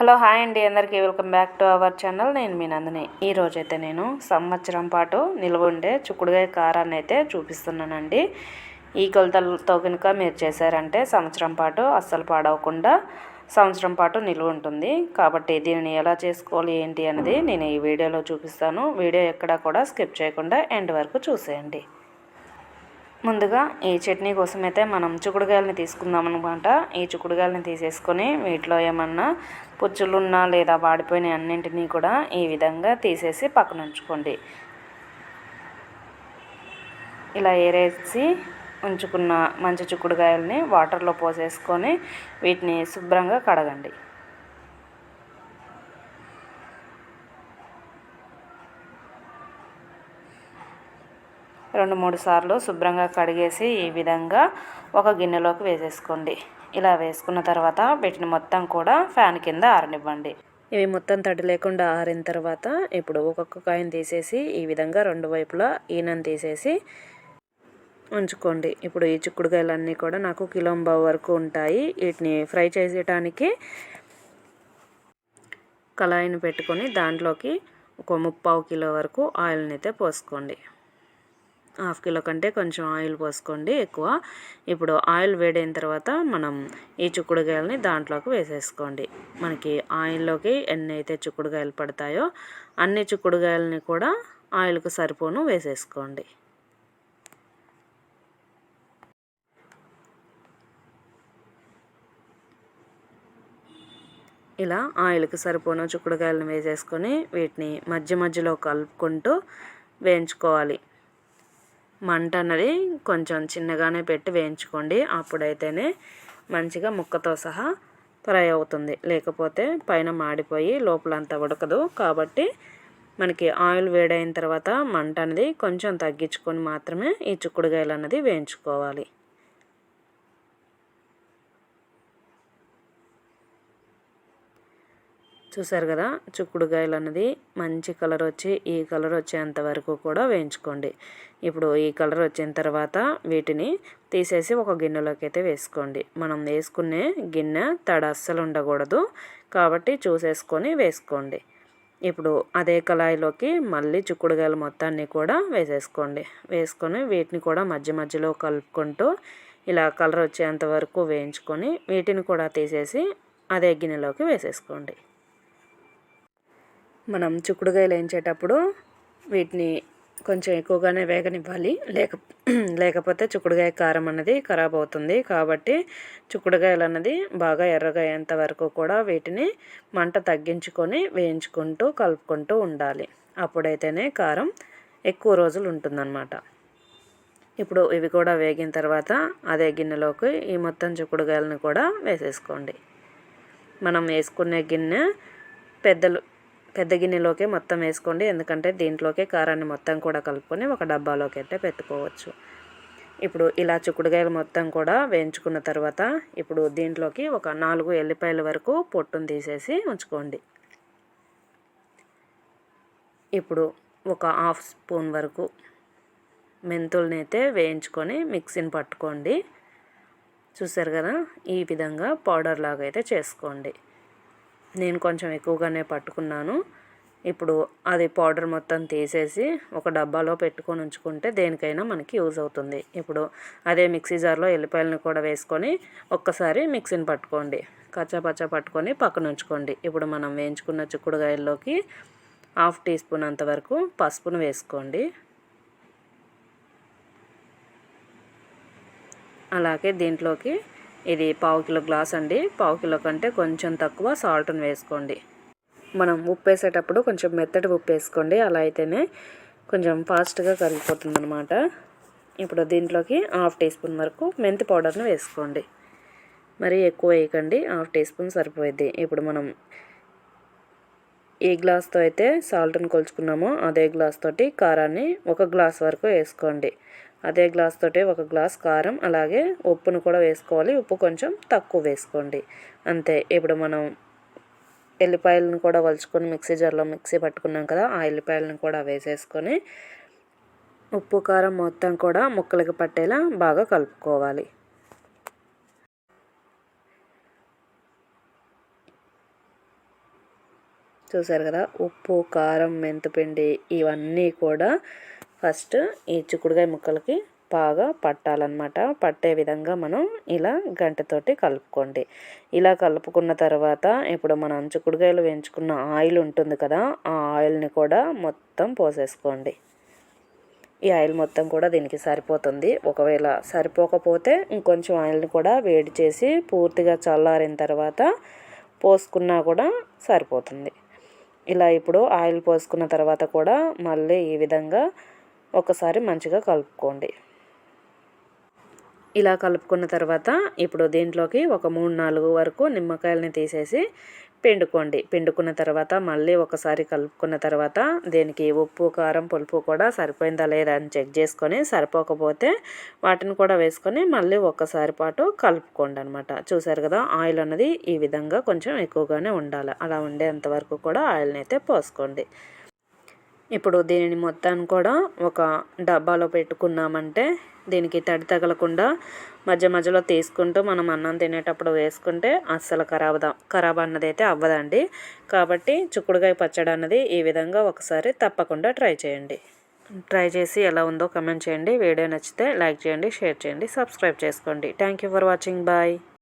Hello hi అండి. అందరికీ welcome back to our channel. నేను మీ నందిని. ఈరోజైతే నేను సంవత్సరం పాటు నిల్వ ఉండే చుక్కుడుగాయ కారాన్ని అయితే చూపిస్తున్నానండి. ఈ కొలతలతో కనుక మీరు చేశారంటే సంవత్సరం పాటు అస్సలు పాడవకుండా సంవత్సరం పాటు నిలువ ఉంటుంది. కాబట్టి దీనిని ఎలా చేసుకోవాలి ఏంటి అనేది నేను ఈ వీడియోలో చూపిస్తాను. వీడియో ఎక్కడా కూడా స్కిప్ చేయకుండా ఎండ్ వరకు చూసేయండి. ముందుగా ఈ చట్నీ కోసం అయితే మనం చుకుడుగాయలని తీసుకుందాం అనమాట ఈ చుకుడుగాయలని తీసేసుకొని వీటిలో ఏమన్నా పుచ్చులున్నా లేదా వాడిపోయిన అన్నింటినీ కూడా ఈ విధంగా తీసేసి పక్కన ఉంచుకోండి. ఇలా ఏరేసి ఉంచుకున్న మంచి చుక్కుడుకాయలని వాటర్లో పోసేసుకొని వీటిని శుభ్రంగా కడగండి. రెండు మూడు సార్లు శుభ్రంగా కడిగేసి ఈ విధంగా ఒక గిన్నెలోకి వేసేసుకోండి. ఇలా వేసుకున్న తర్వాత వీటిని మొత్తం కూడా ఫ్యాన్ కింద ఆరనివ్వండి. ఇవి మొత్తం తడి లేకుండా ఆరిన తర్వాత ఇప్పుడు ఒక్కొక్క కాయను తీసేసి ఈ విధంగా రెండు వైపులా ఈనని తీసేసి ఉంచుకోండి. ఇప్పుడు ఈ చిక్కుడుకాయలన్నీ కూడా నాకు కిలోంబా వరకు ఉంటాయి. వీటిని ఫ్రై చేసేయటానికి కళాయిని పెట్టుకొని దాంట్లోకి ఒక ముప్పావు కిలో వరకు ఆయిల్ని అయితే పోసుకోండి. హాఫ్ కిలో కంటే కొంచెం ఆయిల్ పోసుకోండి ఎక్కువ. ఇప్పుడు ఆయిల్ వేడైన తర్వాత మనం ఈ చిక్కుడుకాయలని దాంట్లోకి వేసేసుకోండి. మనకి ఆయిల్లోకి ఎన్ని అయితే చిక్కుడుకాయలు పడతాయో అన్ని చుక్కుడుకాయలని కూడా ఆయిల్కు సరిపోను వేసేసుకోండి. ఇలా ఆయిల్కి సరిపోను చిక్కుడుకాయలను వేసేసుకొని వీటిని మధ్య మధ్యలో కలుపుకుంటూ వేయించుకోవాలి. మంట అన్నది కొంచెం చిన్నగానే పెట్టి వేయించుకోండి. అప్పుడైతేనే మంచిగా ముక్కతో సహా ఫ్రై అవుతుంది. లేకపోతే పైన మాడిపోయి లోపలంతా ఉడకదు. కాబట్టి మనకి ఆయిల్ వేడైన తర్వాత మంట అనేది కొంచెం తగ్గించుకొని మాత్రమే ఈ చిక్కుడుగాయలు అన్నది వేయించుకోవాలి. చూసారు కదా చుక్కుడుకాయలు అన్నది మంచి కలర్ వచ్చి ఈ కలర్ వచ్చేంత వరకు కూడా వేయించుకోండి. ఇప్పుడు ఈ కలర్ వచ్చిన తర్వాత వీటిని తీసేసి ఒక గిన్నెలోకి అయితే వేసుకోండి. మనం వేసుకునే గిన్నె తడ అస్సలు ఉండకూడదు. కాబట్టి చూసేసుకొని వేసుకోండి. ఇప్పుడు అదే కళాయిలోకి మళ్ళీ చుక్కుడుకాయలు మొత్తాన్ని కూడా వేసేసుకోండి. వేసుకొని వీటిని కూడా మధ్య మధ్యలో కలుపుకుంటూ ఇలా కలర్ వచ్చేంత వరకు వేయించుకొని వీటిని కూడా తీసేసి అదే గిన్నెలోకి వేసేసుకోండి. మనం చుక్కుడుకాయలు వేయించేటప్పుడు వీటిని కొంచెం ఎక్కువగానే వేగనివ్వాలి. లేక లేకపోతే చుక్కుడుకాయ కారం అన్నది ఖరాబ్ అవుతుంది. కాబట్టి చుక్కుడుకాయలు అన్నది బాగా ఎర్రగా అయ్యేంత వరకు కూడా వీటిని మంట తగ్గించుకొని వేయించుకుంటూ కలుపుకుంటూ ఉండాలి. అప్పుడైతేనే కారం ఎక్కువ రోజులు ఉంటుందన్నమాట. ఇప్పుడు ఇవి కూడా వేగిన తర్వాత అదే గిన్నెలోకి ఈ మొత్తం చుక్కుడుకాయలను కూడా వేసేసుకోండి. మనం వేసుకునే గిన్నె పెద్దలు పెద్ద గిన్నెలోకే మొత్తం వేసుకోండి. ఎందుకంటే దీంట్లోకే కారాన్ని మొత్తం కూడా కలుపుకొని ఒక డబ్బాలోకి అయితే పెట్టుకోవచ్చు. ఇప్పుడు ఇలా చుక్కుడుగాయలు మొత్తం కూడా వేయించుకున్న తర్వాత ఇప్పుడు దీంట్లోకి ఒక నాలుగు ఎల్లిపాయల వరకు పొట్టును తీసేసి ఉంచుకోండి. ఇప్పుడు ఒక హాఫ్ స్పూన్ వరకు మెంతుల్ని అయితే వేయించుకొని మిక్సీని పట్టుకోండి. చూసారు కదా? ఈ విధంగా పౌడర్ లాగా అయితే చేసుకోండి. నేను కొంచెం ఎక్కువగానే పట్టుకున్నాను. ఇప్పుడు అది పౌడర్ మొత్తం తీసేసి ఒక డబ్బాలో పెట్టుకొని ఉంచుకుంటే దేనికైనా మనకి యూజ్ అవుతుంది. ఇప్పుడు అదే మిక్సీ జార్లో ఎల్లిపాయలను కూడా వేసుకొని ఒక్కసారి మిక్సీని పట్టుకోండి. కచ్చాపచ్చా పట్టుకొని పక్కన ఉంచుకోండి. ఇప్పుడు మనం వేయించుకున్న చిక్కుడుగాయల్లోకి హాఫ్ టీ స్పూన్ అంతవరకు పసుపును వేసుకోండి. అలాగే దీంట్లోకి ఇది పావు కిలో గ్లాస్ అండి. పావు కిలో కంటే కొంచెం తక్కువ సాల్ట్ని వేసుకోండి. మనం ఉప్పు వేసేటప్పుడు కొంచెం మెత్తటి ఉప్పు వేసుకోండి అలా అయితేనే కొంచెం ఫాస్ట్గా కరిగిపోతుంది అనమాట ఇప్పుడు దీంట్లోకి హాఫ్ టీ స్పూన్ వరకు మెంతి పౌడర్ని వేసుకోండి. మరి ఎక్కువ వేయకండి. హాఫ్ టీ స్పూన్ సరిపోయింది ఇప్పుడు మనం ఏ గ్లాస్తో అయితే సాల్ట్ని కొలుచుకున్నామో అదే గ్లాస్ తోటి కారాన్ని ఒక గ్లాస్ వరకు వేసుకోండి. అదే గ్లాస్ తోటి ఒక గ్లాస్ కారం అలాగే ఉప్పును కూడా వేసుకోవాలి. ఉప్పు కొంచెం తక్కువ వేసుకోండి. అంతే. ఇప్పుడు మనం ఎల్లిపాయలను కూడా వలుచుకొని మిక్సీ జార్లో మిక్సీ పట్టుకున్నాం కదా ఆ ఎల్లిపాయలను కూడా వేసేసుకొని ఉప్పు కారం మొత్తం కూడా ముక్కలకి పట్టేలా బాగా కలుపుకోవాలి. చూసారు కదా ఉప్పు కారం మెంతిపిండి ఇవన్నీ కూడా ఫస్ట్ ఈ చిక్కుడుకాయ ముక్కలకి బాగా పట్టాలన్నమాట. పట్టే విధంగా మనం ఇలా గంటతోటి కలుపుకోండి. ఇలా కలుపుకున్న తర్వాత ఇప్పుడు మనం చిక్కుడుకాయలు వేయించుకున్న ఆయిల్ ఉంటుంది కదా ఆ ఆయిల్ని కూడా మొత్తం పోసేసుకోండి. ఈ ఆయిల్ మొత్తం కూడా దీనికి సరిపోతుంది. ఒకవేళ సరిపోకపోతే ఇంకొంచెం ఆయిల్ని కూడా వేడి చేసి పూర్తిగా చల్లారిన తర్వాత పోసుకున్నా కూడా సరిపోతుంది. ఇలా ఇప్పుడు ఆయిల్ పోసుకున్న తర్వాత కూడా మళ్ళీ ఈ విధంగా ఒకసారి మంచిగా కలుపుకోండి. ఇలా కలుపుకున్న తర్వాత ఇప్పుడు దీంట్లోకి ఒక మూడు నాలుగు వరకు నిమ్మకాయలని తీసేసి పిండుకోండి. పిండుకున్న తర్వాత మళ్ళీ ఒకసారి కలుపుకున్న తర్వాత దీనికి ఉప్పు కారం పులుపు కూడా సరిపోయిందా లేదా అని చెక్ చేసుకొని సరిపోకపోతే వాటిని కూడా వేసుకొని మళ్ళీ ఒక్కసారి పాటు కలుపుకోండి అనమాట చూసారు కదా ఆయిల్ అన్నది ఈ విధంగా కొంచెం ఎక్కువగానే ఉండాలి. అలా ఉండేంత వరకు కూడా ఆయిల్ని అయితే పోసుకోండి. ఇప్పుడు దీనిని మొత్తాన్ని కూడా ఒక డబ్బాలో పెట్టుకున్నామంటే దీనికి తడి తగలకుండా మధ్య మధ్యలో తీసుకుంటూ మనం అన్నం తినేటప్పుడు వేసుకుంటే అస్సలు ఖరాబ్ ఖరాబ్ అన్నది అయితే అవ్వదండి. కాబట్టి చిక్కుడుకాయ పచ్చడి అన్నది ఈ విధంగా ఒకసారి తప్పకుండా ట్రై చేయండి. ట్రై చేసి ఎలా ఉందో కమెంట్ చేయండి. వీడియో నచ్చితే లైక్ చేయండి షేర్ చేయండి సబ్స్క్రైబ్ చేసుకోండి. Thank you for watching. Bye.